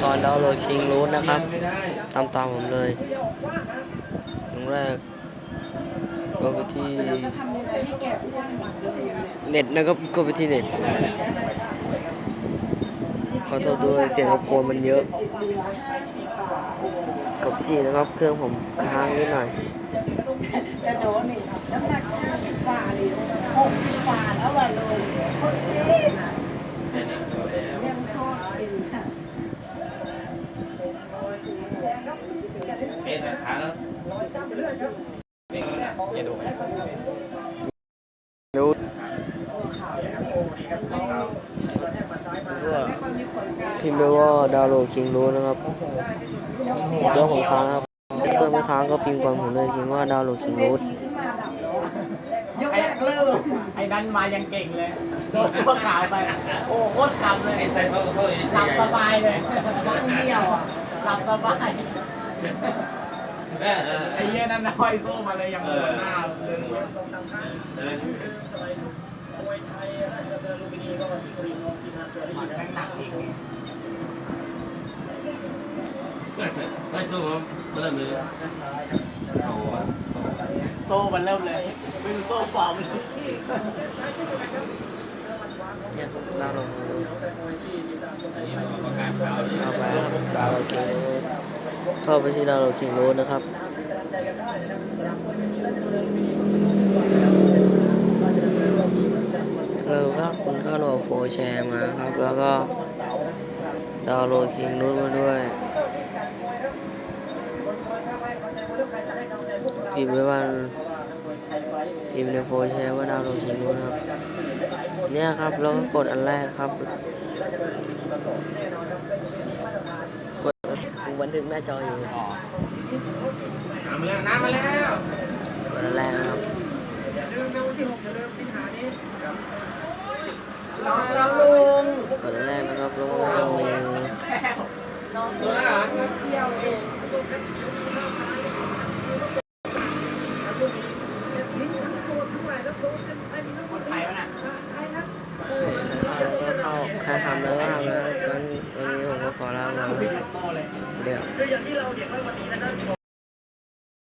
สอนดาวน์โหลดคิงรูทนะครับ ตามตามผมเลยอย่างแรกก็ไปที่เน็ตนะครับก็ไปที่เน็ตขอโทษด้วยเสียงรบกวนมันเยอะ กับจีนะครับเครื่องผมค้างนิดหน่อยแต่โดนนี่น้ำหนักห้าสิบบาทนี่หกสิบบาทแล้ววันเลยคนนี้น่ะยังทอดกินค่ะ เป็นขาแล้วเป็นอย่าดูรู้ไม่ค่อยมีผลการพิมพ์ไปว่าดาวโหลดคิงรูทนะครับเครื่องผมค้างครับเครื่องไม่ค้างก็พิมพ์ก่อนผมเลยคิงว่าดาวโหลดคิงรู้ยกแรกเริ่มไอ้นั้นมายังเก่งเลยโดนพวกขาวไป โอ้โคตรขับเลยไอ้ใส่โซ่โซ่หลับสบายเลยนั่งเดียวอะหลับสบาย ไอ้เหี้ยนั่นห้อยโซ่มาเลยยังหัวหน้าเลยเออมันแม่งหนักอีกไม่สู้ครับเริ่มเลยเอาวะโซ่มันเริ่มเลยไม่รู้โซ่เปล่ามเนี่ยครับดาวน์โหลงรูทอันนี้เราประกาศข่าวเลยเข้าไปครับดาวน์โหลงรูท เข้าไปที่ดาวน์โหลดคิงรูทนะครับเราก็คุณก็โหลดโฟร์แชร์มาครับ แล้วก็ดาวน์โหลดคิงรูทมาด้วยพิมพ์ไว้ว่าพิมพ์ในโฟร์แชร์ว่าดาวน์โหลดคิงรูทครับเนี่ยครับแล้วก็กดอันแรกครับ บันทึกหน้าจออยู่น้ำมาแล้วน้ำมาแล้วกดอันแรกนะครับเราลุงกดอันแรกนะครับแล้วมันก็จะมีน้องเที่ยวเอง คนไทยวะน่ะ แล้วก็เข้าใครทำแล้วก็ทำ นะงั้นวันนี้ผมก็ขอลาไปก่อนโซ่เลยเดี๋ยว